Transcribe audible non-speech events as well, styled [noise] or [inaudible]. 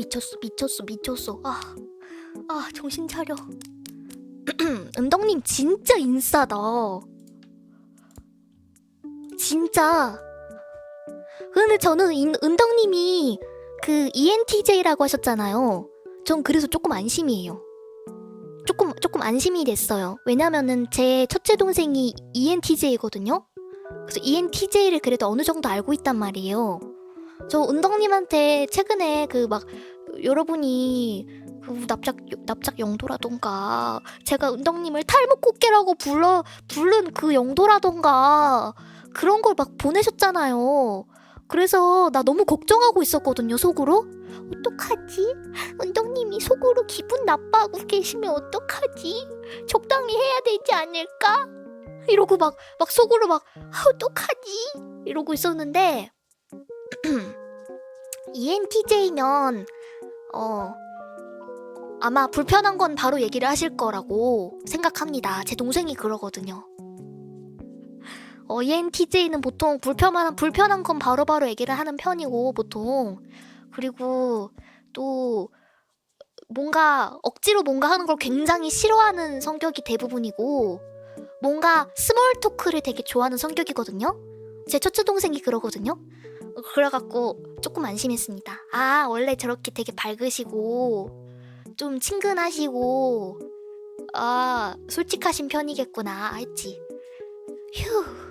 미쳤어 미쳤어 미쳤어. 아, 아 정신 차려. [clears throat] 은덕님 진짜 인싸다. 진짜. 근데 저는 인, 은덕님이 그 ENTJ라고 하셨잖아요. 전 그래서 조금 안심이에요. 조금 조금 안심이 됐어요. 왜냐면은 제 첫째 동생이 ENTJ거든요. 그래서 ENTJ를 그래도 어느 정도 알고 있단 말이에요 저 은덕님한테 최근에 그 막 여러분이 그 납작 납작 영도라던가 제가 은덕님을 탈모꽃게라고 불러 부른 그 영도라던가 그런 걸 막 보내셨잖아요. 그래서 나 너무 걱정하고 있었거든요 속으로. 어떡하지? 은덕님이 속으로 기분 나빠하고 계시면 어떡하지? 적당히 해야 되지 않을까? 이러고 막 막 속으로 막 아, 어떡하지? 이러고 있었는데 E [clears throat] ENTJ면 어 아마 불편한 건 바로 얘기를 하실 거라고 생각합니다. 제 동생이 그러거든요. 어, ENTJ는 보통 불편한 불편한 건 바로 바로 얘기를 하는 편이고 보통 그리고 또 뭔가 억지로 뭔가 하는 걸 굉장히 싫어하는 성격이 대부분이고 뭔가 스몰 토크를 되게 좋아하는 성격이거든요. 제 첫째 동생이 그러거든요. 그래갖고 조금 안심했습니다. 아, 원래 저렇게 되게 밝으시고, 좀 친근하시고, 아, 솔직하신 편이겠구나 했지. 휴,